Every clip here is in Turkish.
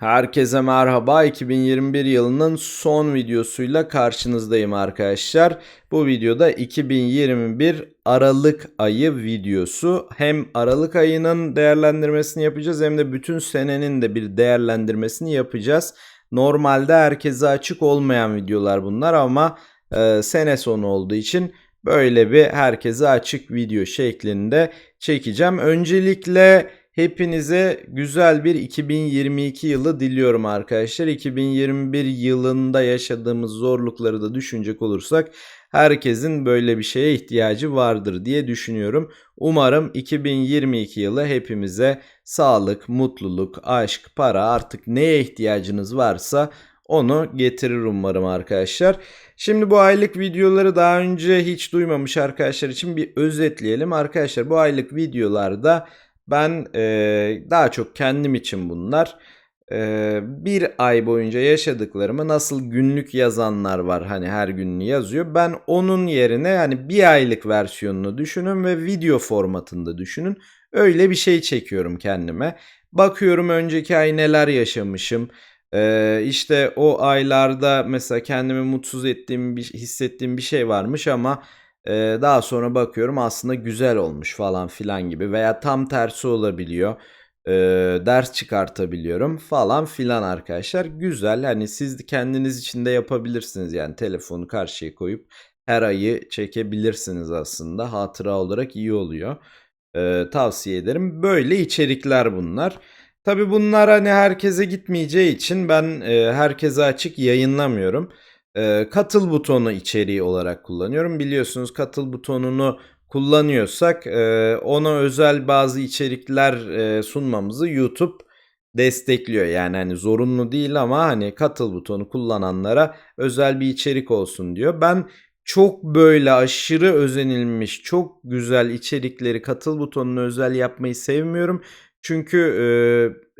Herkese merhaba. 2021 yılının son videosuyla karşınızdayım arkadaşlar. Bu videoda 2021 Aralık ayı videosu. Hem Aralık ayının değerlendirmesini yapacağız hem de bütün senenin de bir değerlendirmesini yapacağız. Normalde herkese açık olmayan videolar bunlar ama e, sene sonu olduğu için böyle bir herkese açık video şeklinde çekeceğim. Öncelikle Hepinize güzel bir 2022 yılı diliyorum arkadaşlar. 2021 yılında yaşadığımız zorlukları da düşünecek olursak herkesin böyle bir şeye ihtiyacı vardır diye düşünüyorum. Umarım 2022 yılı hepimize sağlık, mutluluk, aşk, para artık neye ihtiyacınız varsa onu getirir umarım arkadaşlar. Şimdi bu aylık videoları daha önce hiç duymamış arkadaşlar için bir özetleyelim. Arkadaşlar bu aylık videolarda ben e, daha çok kendim için bunlar. E, bir ay boyunca yaşadıklarımı nasıl günlük yazanlar var hani her gününü yazıyor. Ben onun yerine hani bir aylık versiyonunu düşünün ve video formatında düşünün. Öyle bir şey çekiyorum kendime. Bakıyorum önceki ay neler yaşamışım. Ee, işte o aylarda mesela kendimi mutsuz ettiğim bir, hissettiğim bir şey varmış ama ee, daha sonra bakıyorum aslında güzel olmuş falan filan gibi veya tam tersi olabiliyor. Ee, ders çıkartabiliyorum falan filan arkadaşlar. Güzel hani siz kendiniz için de yapabilirsiniz yani telefonu karşıya koyup her ayı çekebilirsiniz aslında. Hatıra olarak iyi oluyor. Ee, tavsiye ederim. Böyle içerikler bunlar. Tabi bunlar hani herkese gitmeyeceği için ben e, herkese açık yayınlamıyorum. Ee, katıl butonu içeriği olarak kullanıyorum. Biliyorsunuz katıl butonunu kullanıyorsak e, ona özel bazı içerikler e, sunmamızı YouTube destekliyor. Yani hani zorunlu değil ama hani katıl butonu kullananlara özel bir içerik olsun diyor. Ben çok böyle aşırı özenilmiş, çok güzel içerikleri katıl butonuna özel yapmayı sevmiyorum. Çünkü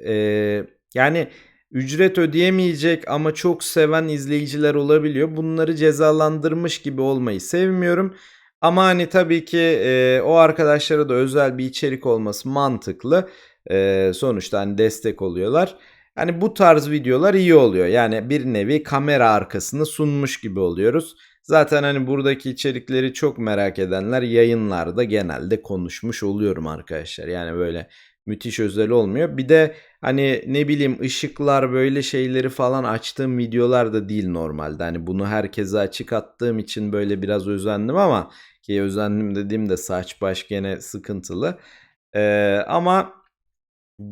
e, e, yani ücret ödeyemeyecek ama çok seven izleyiciler olabiliyor. Bunları cezalandırmış gibi olmayı sevmiyorum. Ama hani tabii ki e, o arkadaşlara da özel bir içerik olması mantıklı. E, sonuçta hani destek oluyorlar. Hani bu tarz videolar iyi oluyor. Yani bir nevi kamera arkasını sunmuş gibi oluyoruz. Zaten hani buradaki içerikleri çok merak edenler yayınlarda genelde konuşmuş oluyorum arkadaşlar. Yani böyle müthiş özel olmuyor. Bir de hani ne bileyim ışıklar böyle şeyleri falan açtığım videolar da değil normalde. Hani bunu herkese açık attığım için böyle biraz özendim ama ki özendim dediğimde saç baş gene sıkıntılı. Ee, ama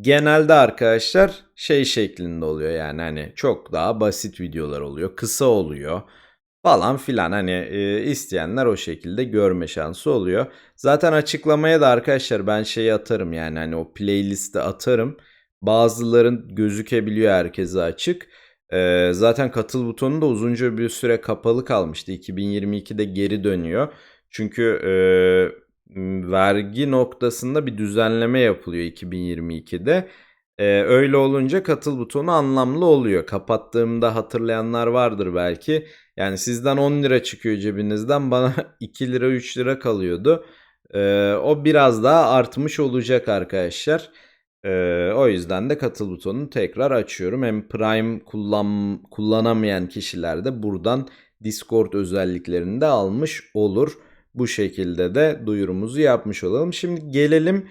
genelde arkadaşlar şey şeklinde oluyor yani hani çok daha basit videolar oluyor. Kısa oluyor falan filan hani e, isteyenler o şekilde görme şansı oluyor. Zaten açıklamaya da arkadaşlar ben şeyi atarım yani hani o playlist'e atarım. Bazıların gözükebiliyor herkese açık. E, zaten katıl butonu da uzunca bir süre kapalı kalmıştı. 2022'de geri dönüyor. Çünkü e, vergi noktasında bir düzenleme yapılıyor 2022'de. Ee, öyle olunca katıl butonu anlamlı oluyor. Kapattığımda hatırlayanlar vardır belki. Yani sizden 10 lira çıkıyor cebinizden bana 2 lira 3 lira kalıyordu. Ee, o biraz daha artmış olacak arkadaşlar. Ee, o yüzden de katıl butonunu tekrar açıyorum. Hem Prime kullan, kullanamayan kişiler de buradan Discord özelliklerini de almış olur. Bu şekilde de duyurumuzu yapmış olalım. Şimdi gelelim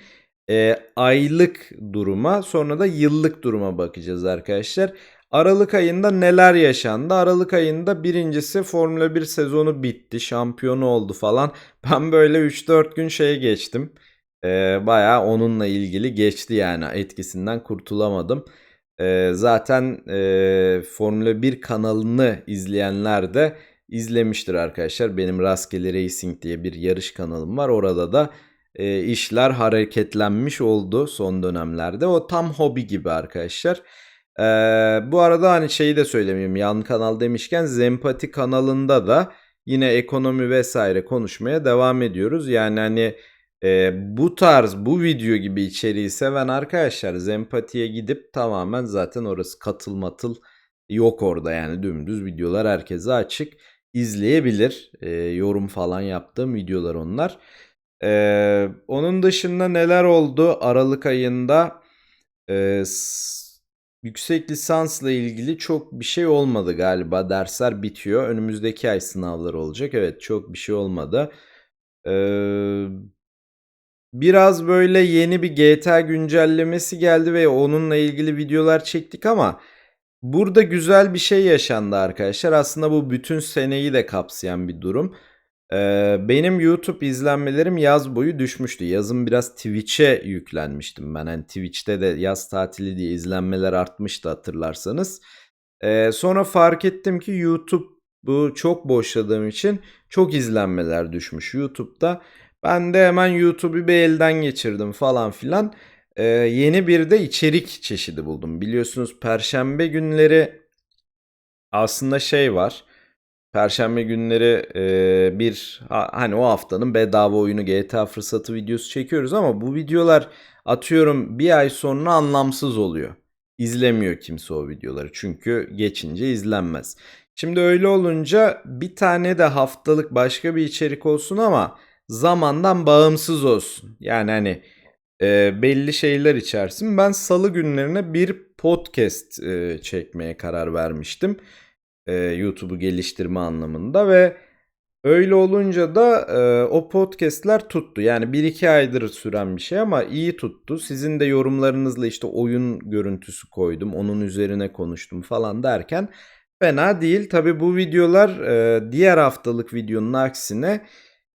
e, aylık duruma sonra da yıllık duruma bakacağız arkadaşlar. Aralık ayında neler yaşandı? Aralık ayında birincisi Formula 1 sezonu bitti. Şampiyonu oldu falan. Ben böyle 3-4 gün şeye geçtim. Ee, bayağı onunla ilgili geçti yani etkisinden kurtulamadım. Ee, zaten e, Formula 1 kanalını izleyenler de izlemiştir arkadaşlar. Benim Rastgele Racing diye bir yarış kanalım var. Orada da e, işler hareketlenmiş oldu son dönemlerde. O tam hobi gibi arkadaşlar. Ee, bu arada hani şeyi de söylemeyeyim yan kanal demişken Zempati kanalında da yine ekonomi vesaire konuşmaya devam ediyoruz. Yani hani e, bu tarz bu video gibi içeriği seven arkadaşlar Zempati'ye gidip tamamen zaten orası katılmatıl yok orada yani dümdüz videolar herkese açık izleyebilir. E, yorum falan yaptığım videolar onlar. E, onun dışında neler oldu Aralık ayında? E, yüksek lisansla ilgili çok bir şey olmadı galiba. Dersler bitiyor. Önümüzdeki ay sınavlar olacak. Evet çok bir şey olmadı. Ee, biraz böyle yeni bir GTA güncellemesi geldi ve onunla ilgili videolar çektik ama burada güzel bir şey yaşandı arkadaşlar. Aslında bu bütün seneyi de kapsayan bir durum. Ee, benim YouTube izlenmelerim yaz boyu düşmüştü. Yazın biraz Twitch'e yüklenmiştim ben. Hani Twitch'te de yaz tatili diye izlenmeler artmıştı hatırlarsanız. Ee, sonra fark ettim ki YouTube bu çok boşladığım için çok izlenmeler düşmüş YouTube'da. Ben de hemen YouTube'u bir elden geçirdim falan filan. Ee, yeni bir de içerik çeşidi buldum. Biliyorsunuz Perşembe günleri aslında şey var. Perşembe günleri e, bir ha- hani o haftanın bedava oyunu GTA fırsatı videosu çekiyoruz ama bu videolar atıyorum bir ay sonra anlamsız oluyor. İzlemiyor kimse o videoları çünkü geçince izlenmez. Şimdi öyle olunca bir tane de haftalık başka bir içerik olsun ama zamandan bağımsız olsun. Yani hani e, belli şeyler içersin. Ben salı günlerine bir podcast e, çekmeye karar vermiştim e, YouTube'u geliştirme anlamında ve öyle olunca da e, o podcast'ler tuttu. Yani 1-2 aydır süren bir şey ama iyi tuttu. Sizin de yorumlarınızla işte oyun görüntüsü koydum. Onun üzerine konuştum falan derken fena değil. Tabi bu videolar e, diğer haftalık videonun aksine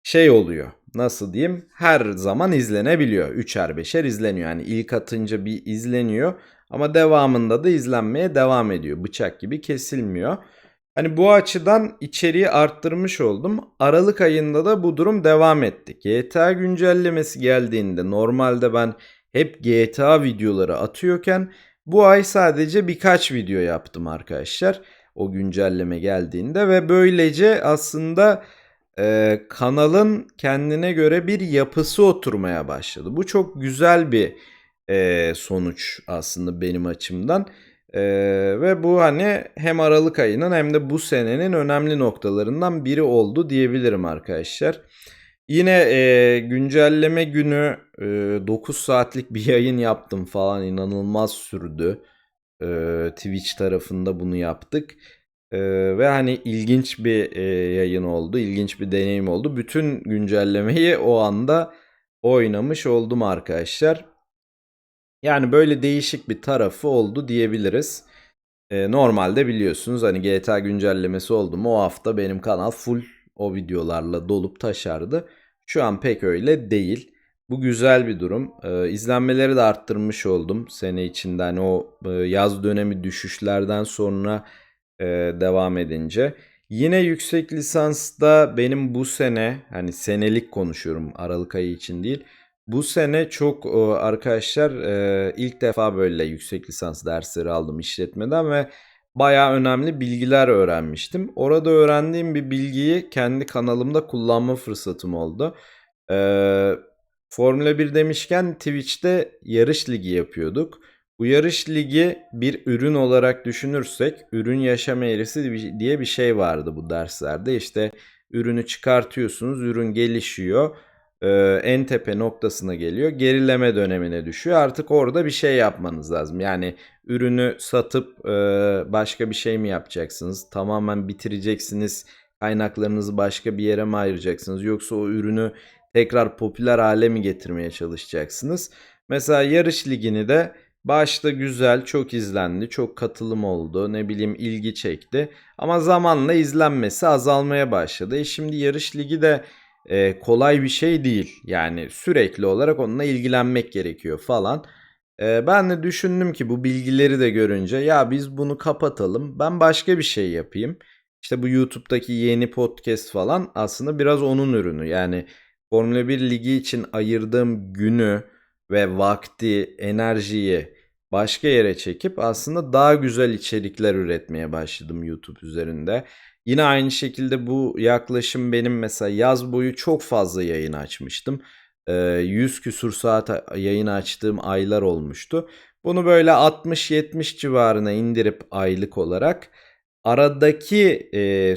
şey oluyor. Nasıl diyeyim? Her zaman izlenebiliyor. Üçer beşer izleniyor. Yani ilk atınca bir izleniyor ama devamında da izlenmeye devam ediyor. Bıçak gibi kesilmiyor. Hani bu açıdan içeriği arttırmış oldum. Aralık ayında da bu durum devam etti. GTA güncellemesi geldiğinde normalde ben hep GTA videoları atıyorken bu ay sadece birkaç video yaptım arkadaşlar. O güncelleme geldiğinde ve böylece aslında e, kanalın kendine göre bir yapısı oturmaya başladı. Bu çok güzel bir e, sonuç aslında benim açımdan. Ee, ve bu hani hem Aralık ayının hem de bu senenin önemli noktalarından biri oldu diyebilirim arkadaşlar. Yine e, güncelleme günü e, 9 saatlik bir yayın yaptım falan inanılmaz sürdü. E, Twitch tarafında bunu yaptık. E, ve hani ilginç bir e, yayın oldu, ilginç bir deneyim oldu. Bütün güncellemeyi o anda oynamış oldum arkadaşlar. Yani böyle değişik bir tarafı oldu diyebiliriz. Ee, normalde biliyorsunuz hani GTA güncellemesi oldu mu o hafta benim kanal full o videolarla dolup taşardı. Şu an pek öyle değil. Bu güzel bir durum. Ee, izlenmeleri de arttırmış oldum sene içinde. Hani o e, yaz dönemi düşüşlerden sonra e, devam edince. Yine yüksek lisansta benim bu sene hani senelik konuşuyorum Aralık ayı için değil. Bu sene çok arkadaşlar e, ilk defa böyle yüksek lisans dersleri aldım işletmeden ve baya önemli bilgiler öğrenmiştim. Orada öğrendiğim bir bilgiyi kendi kanalımda kullanma fırsatım oldu. E, Formula 1 demişken Twitch'te yarış ligi yapıyorduk. Bu yarış ligi bir ürün olarak düşünürsek ürün yaşam eğrisi diye bir şey vardı bu derslerde. İşte ürünü çıkartıyorsunuz, ürün gelişiyor e, en tepe noktasına geliyor. Gerileme dönemine düşüyor. Artık orada bir şey yapmanız lazım. Yani ürünü satıp e, başka bir şey mi yapacaksınız? Tamamen bitireceksiniz. Kaynaklarınızı başka bir yere mi ayıracaksınız? Yoksa o ürünü tekrar popüler hale mi getirmeye çalışacaksınız? Mesela yarış ligini de başta güzel, çok izlendi, çok katılım oldu, ne bileyim ilgi çekti. Ama zamanla izlenmesi azalmaya başladı. E şimdi yarış ligi de e, kolay bir şey değil. Yani sürekli olarak onunla ilgilenmek gerekiyor falan. E, ben de düşündüm ki bu bilgileri de görünce ya biz bunu kapatalım. Ben başka bir şey yapayım. İşte bu YouTube'daki yeni podcast falan aslında biraz onun ürünü. Yani Formula 1 ligi için ayırdığım günü ve vakti, enerjiyi başka yere çekip aslında daha güzel içerikler üretmeye başladım YouTube üzerinde. Yine aynı şekilde bu yaklaşım benim mesela yaz boyu çok fazla yayın açmıştım. 100 küsur saat yayın açtığım aylar olmuştu. Bunu böyle 60-70 civarına indirip aylık olarak aradaki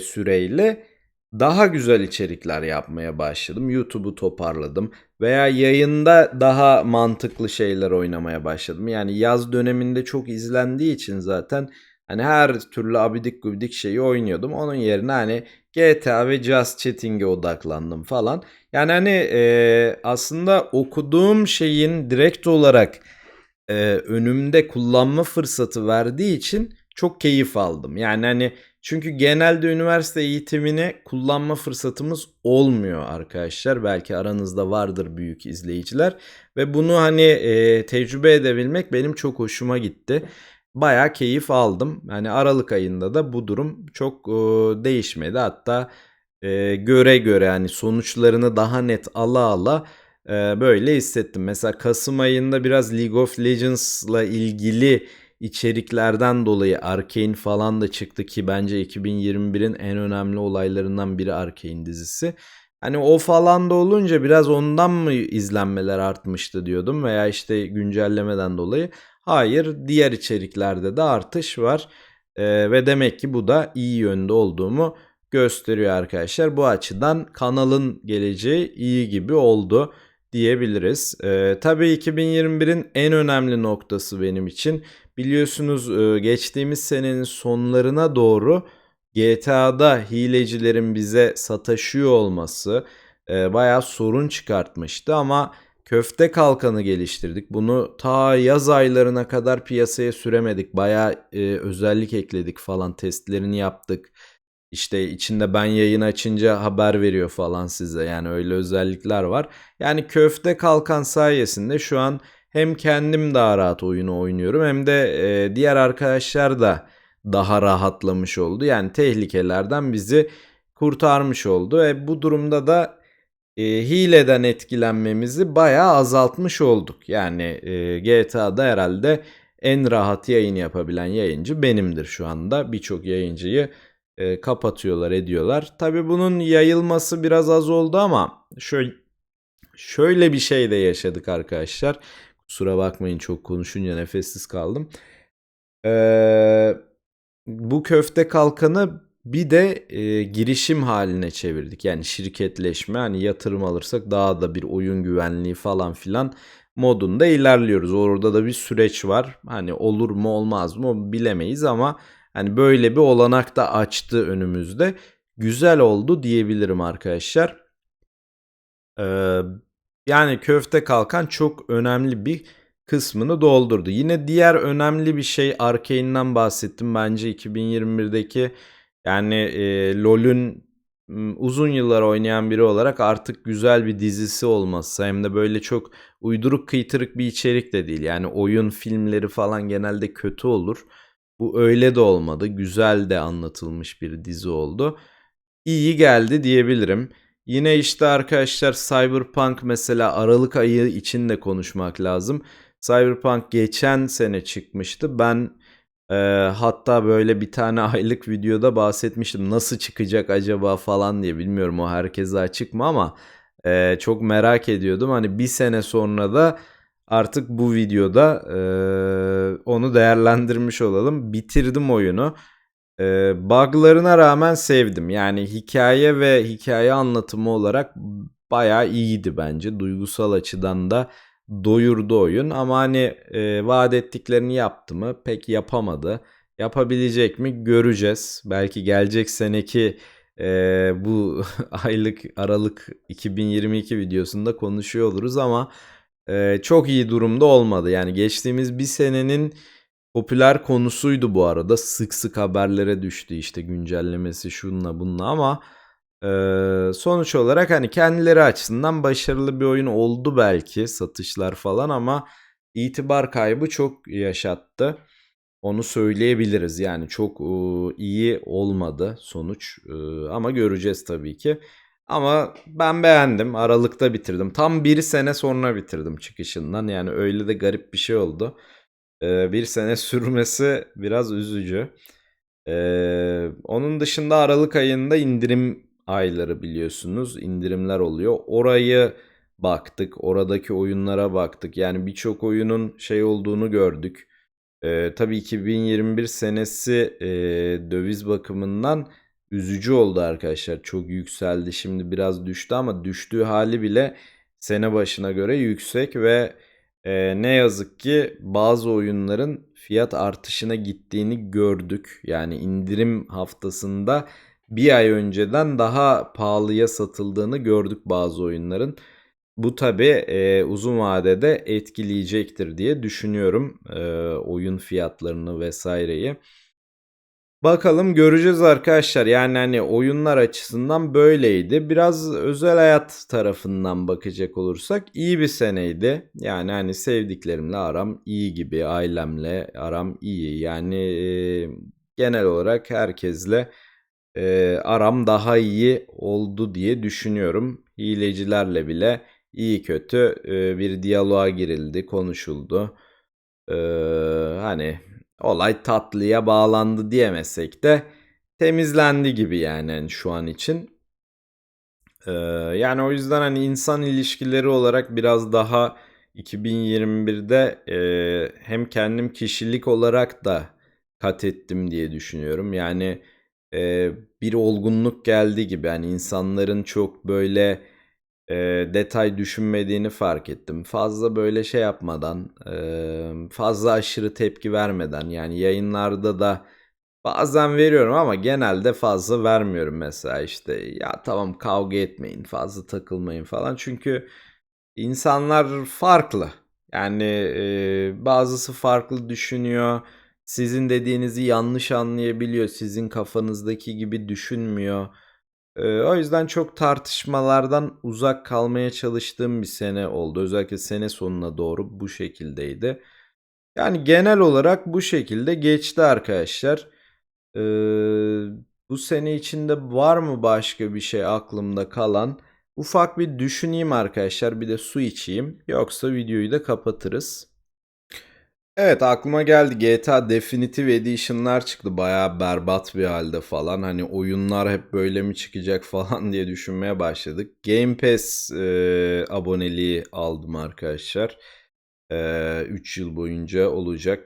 süreyle daha güzel içerikler yapmaya başladım. YouTube'u toparladım veya yayında daha mantıklı şeyler oynamaya başladım. Yani yaz döneminde çok izlendiği için zaten hani her türlü abidik gubidik şeyi oynuyordum. Onun yerine hani GTA ve Just Chatting'e odaklandım falan. Yani hani e, aslında okuduğum şeyin direkt olarak e, önümde kullanma fırsatı verdiği için çok keyif aldım. Yani hani çünkü genelde üniversite eğitimini kullanma fırsatımız olmuyor arkadaşlar. Belki aranızda vardır büyük izleyiciler ve bunu hani e, tecrübe edebilmek benim çok hoşuma gitti. Baya keyif aldım. Yani Aralık ayında da bu durum çok e, değişmedi. Hatta e, göre göre hani sonuçlarını daha net ala ala e, böyle hissettim. Mesela Kasım ayında biraz League of Legends'la ilgili içeriklerden dolayı Arcane falan da çıktı ki bence 2021'in en önemli olaylarından biri Arcane dizisi. Hani o falan da olunca biraz ondan mı izlenmeler artmıştı diyordum veya işte güncellemeden dolayı. Hayır diğer içeriklerde de artış var ee, ve demek ki bu da iyi yönde olduğumu gösteriyor arkadaşlar. Bu açıdan kanalın geleceği iyi gibi oldu diyebiliriz. Ee, tabii 2021'in en önemli noktası benim için biliyorsunuz e, geçtiğimiz senenin sonlarına doğru GTA'da hilecilerin bize sataşıyor olması e, bayağı sorun çıkartmıştı ama köfte kalkanı geliştirdik. Bunu ta yaz aylarına kadar piyasaya süremedik. Bayağı e, özellik ekledik falan testlerini yaptık. İşte içinde ben yayın açınca haber veriyor falan size. Yani öyle özellikler var. Yani köfte kalkan sayesinde şu an hem kendim daha rahat oyunu oynuyorum hem de e, diğer arkadaşlar da daha rahatlamış oldu. Yani tehlikelerden bizi kurtarmış oldu. E, bu durumda da e, hileden etkilenmemizi bayağı azaltmış olduk. Yani e, GTA'da herhalde en rahat yayın yapabilen yayıncı benimdir şu anda. Birçok yayıncıyı e, kapatıyorlar ediyorlar. Tabi bunun yayılması biraz az oldu ama şöyle şöyle bir şey de yaşadık arkadaşlar. Kusura bakmayın çok konuşunca nefessiz kaldım. Ee, bu köfte kalkanı bir de e, girişim haline çevirdik. Yani şirketleşme hani yatırım alırsak daha da bir oyun güvenliği falan filan modunda ilerliyoruz. Orada da bir süreç var. Hani olur mu olmaz mı bilemeyiz ama hani böyle bir olanak da açtı önümüzde. Güzel oldu diyebilirim arkadaşlar. Ee, yani köfte kalkan çok önemli bir kısmını doldurdu. Yine diğer önemli bir şey Arkane'den bahsettim. Bence 2021'deki yani e, LoL'ün uzun yıllar oynayan biri olarak artık güzel bir dizisi olması hem de böyle çok uyduruk kıytırık bir içerik de değil. Yani oyun filmleri falan genelde kötü olur. Bu öyle de olmadı. Güzel de anlatılmış bir dizi oldu. İyi geldi diyebilirim. Yine işte arkadaşlar Cyberpunk mesela Aralık ayı için de konuşmak lazım. Cyberpunk geçen sene çıkmıştı. Ben e, hatta böyle bir tane aylık videoda bahsetmiştim. Nasıl çıkacak acaba falan diye. Bilmiyorum o herkese açık mı ama e, çok merak ediyordum. Hani bir sene sonra da artık bu videoda e, onu değerlendirmiş olalım. Bitirdim oyunu. E, buglarına rağmen sevdim. Yani hikaye ve hikaye anlatımı olarak bayağı iyiydi bence. Duygusal açıdan da doyurdu oyun ama hani e, vaat ettiklerini yaptı mı pek yapamadı. Yapabilecek mi göreceğiz. Belki gelecek seneki e, bu aylık Aralık 2022 videosunda konuşuyor oluruz ama çok iyi durumda olmadı. Yani geçtiğimiz bir senenin popüler konusuydu bu arada. Sık sık haberlere düştü işte güncellemesi şunla bununla ama sonuç olarak hani kendileri açısından başarılı bir oyun oldu belki satışlar falan ama itibar kaybı çok yaşattı. Onu söyleyebiliriz. Yani çok iyi olmadı sonuç. Ama göreceğiz tabii ki. Ama ben beğendim. Aralıkta bitirdim. Tam bir sene sonra bitirdim çıkışından. Yani öyle de garip bir şey oldu. E, bir sene sürmesi biraz üzücü. E, onun dışında Aralık ayında indirim ayları biliyorsunuz indirimler oluyor. Orayı baktık, oradaki oyunlara baktık. Yani birçok oyunun şey olduğunu gördük. Ee, tabii 2021 senesi e, döviz bakımından üzücü oldu arkadaşlar. Çok yükseldi. Şimdi biraz düştü ama düştüğü hali bile sene başına göre yüksek ve e, ne yazık ki bazı oyunların fiyat artışına gittiğini gördük. Yani indirim haftasında bir ay önceden daha pahalıya satıldığını gördük bazı oyunların. Bu tabi uzun vadede etkileyecektir diye düşünüyorum e, oyun fiyatlarını vesaireyi. Bakalım göreceğiz arkadaşlar. Yani hani oyunlar açısından böyleydi. Biraz özel hayat tarafından bakacak olursak iyi bir seneydi. Yani hani sevdiklerimle aram iyi gibi, ailemle aram iyi. Yani e, genel olarak herkesle e, aram daha iyi oldu diye düşünüyorum. Hilecilerle bile iyi kötü e, bir diyaloğa girildi, konuşuldu. E, hani olay tatlıya bağlandı diyemesek de temizlendi gibi yani hani şu an için. Ee, yani o yüzden hani insan ilişkileri olarak biraz daha 2021'de e, hem kendim kişilik olarak da kat ettim diye düşünüyorum. Yani e, bir olgunluk geldi gibi. Yani insanların çok böyle e, detay düşünmediğini fark ettim. Fazla böyle şey yapmadan, e, fazla aşırı tepki vermeden yani yayınlarda da bazen veriyorum ama genelde fazla vermiyorum mesela işte ya tamam kavga etmeyin, fazla takılmayın falan. Çünkü insanlar farklı. Yani e, bazısı farklı düşünüyor. Sizin dediğinizi yanlış anlayabiliyor. Sizin kafanızdaki gibi düşünmüyor. Ee, o yüzden çok tartışmalardan uzak kalmaya çalıştığım bir sene oldu. Özellikle sene sonuna doğru bu şekildeydi. Yani genel olarak bu şekilde geçti arkadaşlar. Ee, bu sene içinde var mı başka bir şey aklımda kalan? Ufak bir düşüneyim arkadaşlar. Bir de su içeyim. Yoksa videoyu da kapatırız. Evet aklıma geldi GTA Definitive Edition'lar çıktı baya berbat bir halde falan hani oyunlar hep böyle mi çıkacak falan diye düşünmeye başladık. Game Pass e, aboneliği aldım arkadaşlar. 3 e, yıl boyunca olacak.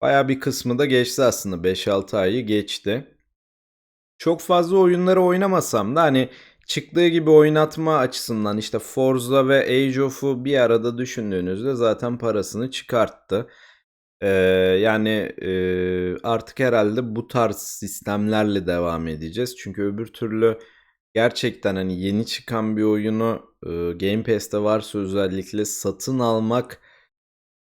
Baya bir kısmı da geçti aslında 5-6 ayı geçti. Çok fazla oyunları oynamasam da hani çıktığı gibi oynatma açısından işte Forza ve Age of'u bir arada düşündüğünüzde zaten parasını çıkarttı. Ee, yani e, artık herhalde bu tarz sistemlerle devam edeceğiz. Çünkü öbür türlü gerçekten hani yeni çıkan bir oyunu e, Game Pass'te varsa özellikle satın almak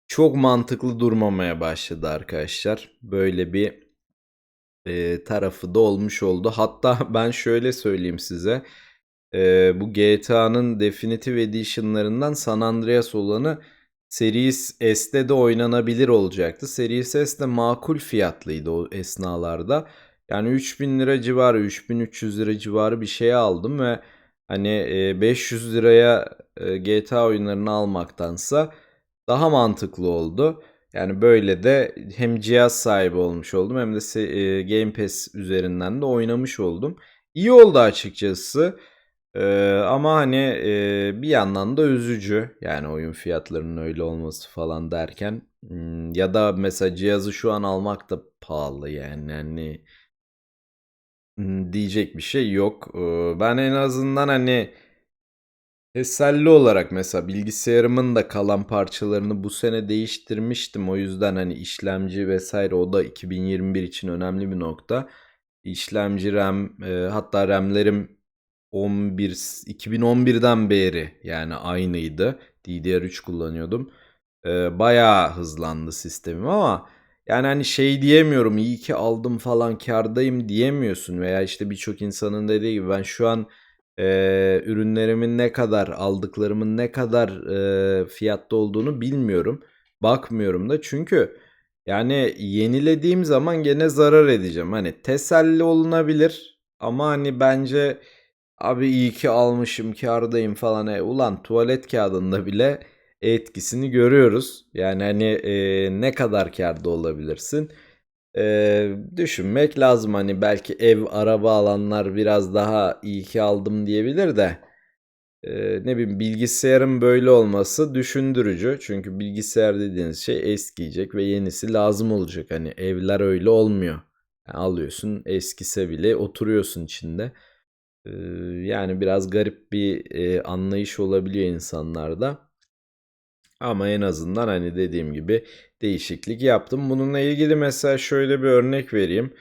çok mantıklı durmamaya başladı arkadaşlar. Böyle bir e, tarafı da olmuş oldu. Hatta ben şöyle söyleyeyim size. E, bu GTA'nın Definitive Edition'larından San Andreas olanı Series S'te de oynanabilir olacaktı. Series S de makul fiyatlıydı o esnalarda. Yani 3000 lira civarı, 3300 lira civarı bir şey aldım ve hani 500 e, liraya e, GTA oyunlarını almaktansa daha mantıklı oldu. Yani böyle de hem cihaz sahibi olmuş oldum hem de e, Game Pass üzerinden de oynamış oldum. İyi oldu açıkçası. Ee, ama hani e, bir yandan da üzücü yani oyun fiyatlarının öyle olması falan derken ya da mesela cihazı şu an almak da pahalı yani hani diyecek bir şey yok. Ee, ben en azından hani teselli olarak mesela bilgisayarımın da kalan parçalarını bu sene değiştirmiştim. O yüzden hani işlemci vesaire o da 2021 için önemli bir nokta. İşlemci RAM e, hatta RAM'lerim 11 2011'den beri yani aynıydı. DDR3 kullanıyordum. Ee, bayağı hızlandı sistemim ama yani hani şey diyemiyorum iyi ki aldım falan kardayım diyemiyorsun veya işte birçok insanın dediği gibi ben şu an e, ürünlerimin ne kadar aldıklarımın ne kadar e, fiyatta olduğunu bilmiyorum. Bakmıyorum da çünkü yani yenilediğim zaman gene zarar edeceğim. Hani teselli olunabilir ama hani bence Abi iyi ki almışım kardayım falan. E, ulan tuvalet kağıdında bile etkisini görüyoruz. Yani hani e, ne kadar karda olabilirsin? E, düşünmek lazım. Hani belki ev, araba alanlar biraz daha iyi ki aldım diyebilir de. E, ne bileyim bilgisayarın böyle olması düşündürücü. Çünkü bilgisayar dediğiniz şey eskiyecek ve yenisi lazım olacak. Hani evler öyle olmuyor. Yani alıyorsun eskise bile oturuyorsun içinde. Yani biraz garip bir e, anlayış olabiliyor insanlarda. Ama en azından hani dediğim gibi değişiklik yaptım. Bununla ilgili mesela şöyle bir örnek vereyim.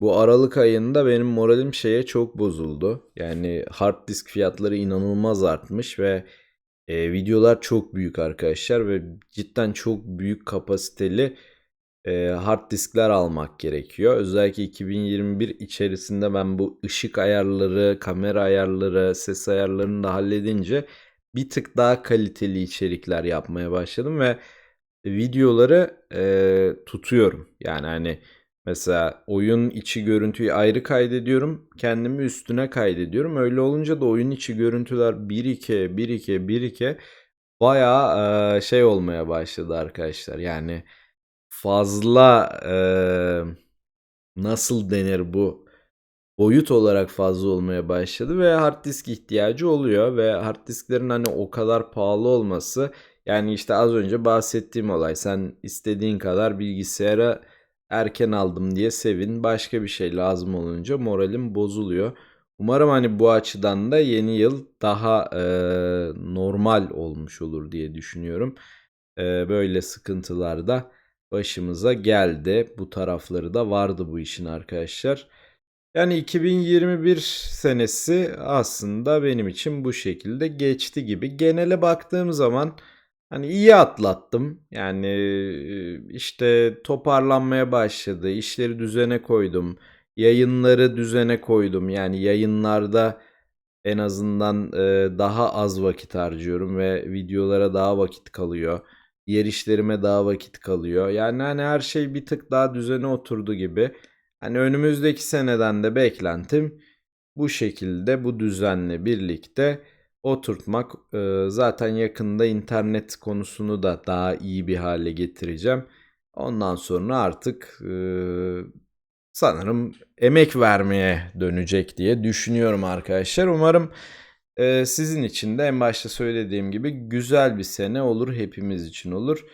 Bu Aralık ayında benim moralim şeye çok bozuldu. Yani hard disk fiyatları inanılmaz artmış ve e, videolar çok büyük arkadaşlar ve cidden çok büyük kapasiteli e, hard diskler almak gerekiyor. Özellikle 2021 içerisinde ben bu ışık ayarları, kamera ayarları, ses ayarlarını da halledince bir tık daha kaliteli içerikler yapmaya başladım ve videoları e, tutuyorum. Yani hani mesela oyun içi görüntüyü ayrı kaydediyorum. Kendimi üstüne kaydediyorum. Öyle olunca da oyun içi görüntüler 1-2, 1-2, 1-2 bayağı e, şey olmaya başladı arkadaşlar. Yani fazla e, nasıl denir bu boyut olarak fazla olmaya başladı ve hard disk ihtiyacı oluyor ve hard disklerin hani o kadar pahalı olması yani işte az önce bahsettiğim olay sen istediğin kadar bilgisayara erken aldım diye sevin başka bir şey lazım olunca moralim bozuluyor. Umarım hani bu açıdan da yeni yıl daha e, normal olmuş olur diye düşünüyorum. E, böyle sıkıntılar da başımıza geldi. Bu tarafları da vardı bu işin arkadaşlar. Yani 2021 senesi aslında benim için bu şekilde geçti gibi. Genele baktığım zaman hani iyi atlattım. Yani işte toparlanmaya başladı. İşleri düzene koydum. Yayınları düzene koydum. Yani yayınlarda en azından daha az vakit harcıyorum ve videolara daha vakit kalıyor. Yer işlerime daha vakit kalıyor. Yani hani her şey bir tık daha düzene oturdu gibi. Hani önümüzdeki seneden de beklentim bu şekilde bu düzenle birlikte oturtmak. Ee, zaten yakında internet konusunu da daha iyi bir hale getireceğim. Ondan sonra artık e, sanırım emek vermeye dönecek diye düşünüyorum arkadaşlar. Umarım e, sizin için de en başta söylediğim gibi güzel bir sene olur hepimiz için olur.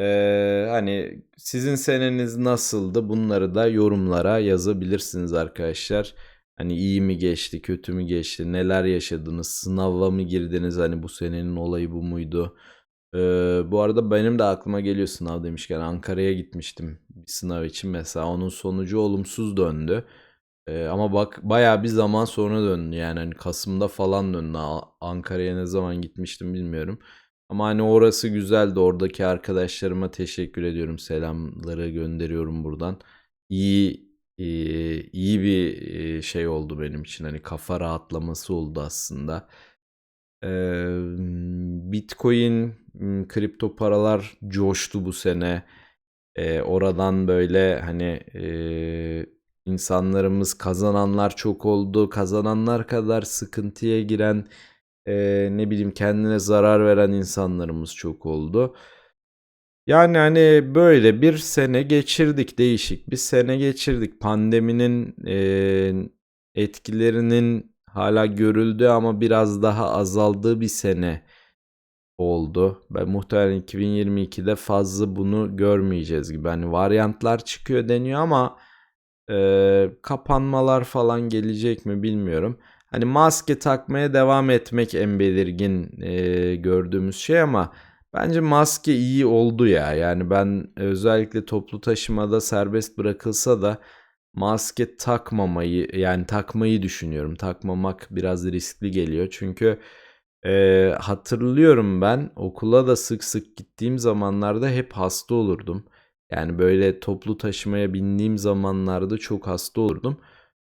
Ee, hani sizin seneniz nasıldı? Bunları da yorumlara yazabilirsiniz arkadaşlar. Hani iyi mi geçti, kötü mü geçti, neler yaşadınız, sınava mı girdiniz? Hani bu senenin olayı bu muydu? Ee, bu arada benim de aklıma geliyor sınav demişken Ankara'ya gitmiştim bir sınav için mesela onun sonucu olumsuz döndü. Ee, ama bak bayağı bir zaman sonra döndü yani hani Kasım'da falan döndü. Ankara'ya ne zaman gitmiştim bilmiyorum. Ama hani orası güzeldi. Oradaki arkadaşlarıma teşekkür ediyorum. Selamları gönderiyorum buradan. İyi e, iyi bir e, şey oldu benim için. Hani kafa rahatlaması oldu aslında. Bitcoin, kripto paralar coştu bu sene. Oradan böyle hani insanlarımız kazananlar çok oldu. Kazananlar kadar sıkıntıya giren e, ne bileyim kendine zarar veren insanlarımız çok oldu. Yani hani böyle bir sene geçirdik değişik bir sene geçirdik. Pandeminin e, etkilerinin hala görüldüğü ama biraz daha azaldığı bir sene oldu. Ben muhtemelen 2022'de fazla bunu görmeyeceğiz gibi. Hani varyantlar çıkıyor deniyor ama e, kapanmalar falan gelecek mi bilmiyorum. Hani maske takmaya devam etmek en belirgin e, gördüğümüz şey ama bence maske iyi oldu ya. Yani ben özellikle toplu taşımada serbest bırakılsa da maske takmamayı yani takmayı düşünüyorum. Takmamak biraz riskli geliyor. Çünkü e, hatırlıyorum ben okula da sık sık gittiğim zamanlarda hep hasta olurdum. Yani böyle toplu taşımaya bindiğim zamanlarda çok hasta olurdum.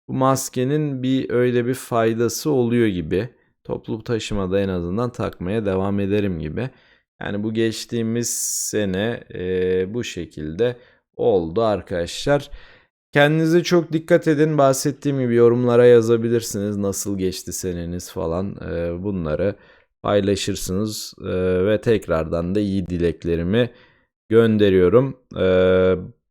Bu maskenin bir öyle bir faydası oluyor gibi. Toplu taşımada en azından takmaya devam ederim gibi. Yani bu geçtiğimiz sene e, bu şekilde oldu arkadaşlar. Kendinize çok dikkat edin. Bahsettiğim gibi yorumlara yazabilirsiniz. Nasıl geçti seneniz falan. E, bunları paylaşırsınız. E, ve tekrardan da iyi dileklerimi gönderiyorum. E,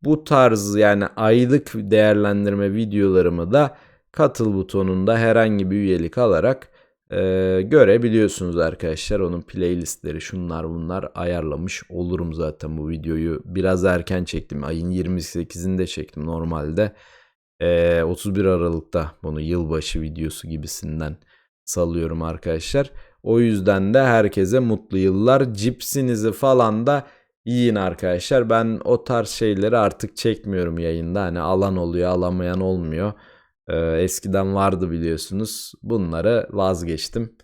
bu tarz yani aylık değerlendirme videolarımı da katıl butonunda herhangi bir üyelik alarak e, görebiliyorsunuz arkadaşlar. Onun playlistleri şunlar bunlar ayarlamış olurum zaten bu videoyu. Biraz erken çektim. Ayın 28'inde çektim normalde. Ee, 31 Aralık'ta bunu yılbaşı videosu gibisinden salıyorum arkadaşlar. O yüzden de herkese mutlu yıllar. Cipsinizi falan da yiyin arkadaşlar. Ben o tarz şeyleri artık çekmiyorum yayında. Hani alan oluyor, alamayan olmuyor. Ee, eskiden vardı biliyorsunuz. Bunları vazgeçtim.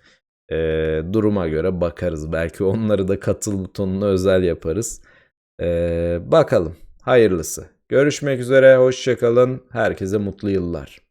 Ee, duruma göre bakarız. Belki onları da katıl butonuna özel yaparız. Ee, bakalım. Hayırlısı. Görüşmek üzere. Hoşçakalın. Herkese mutlu yıllar.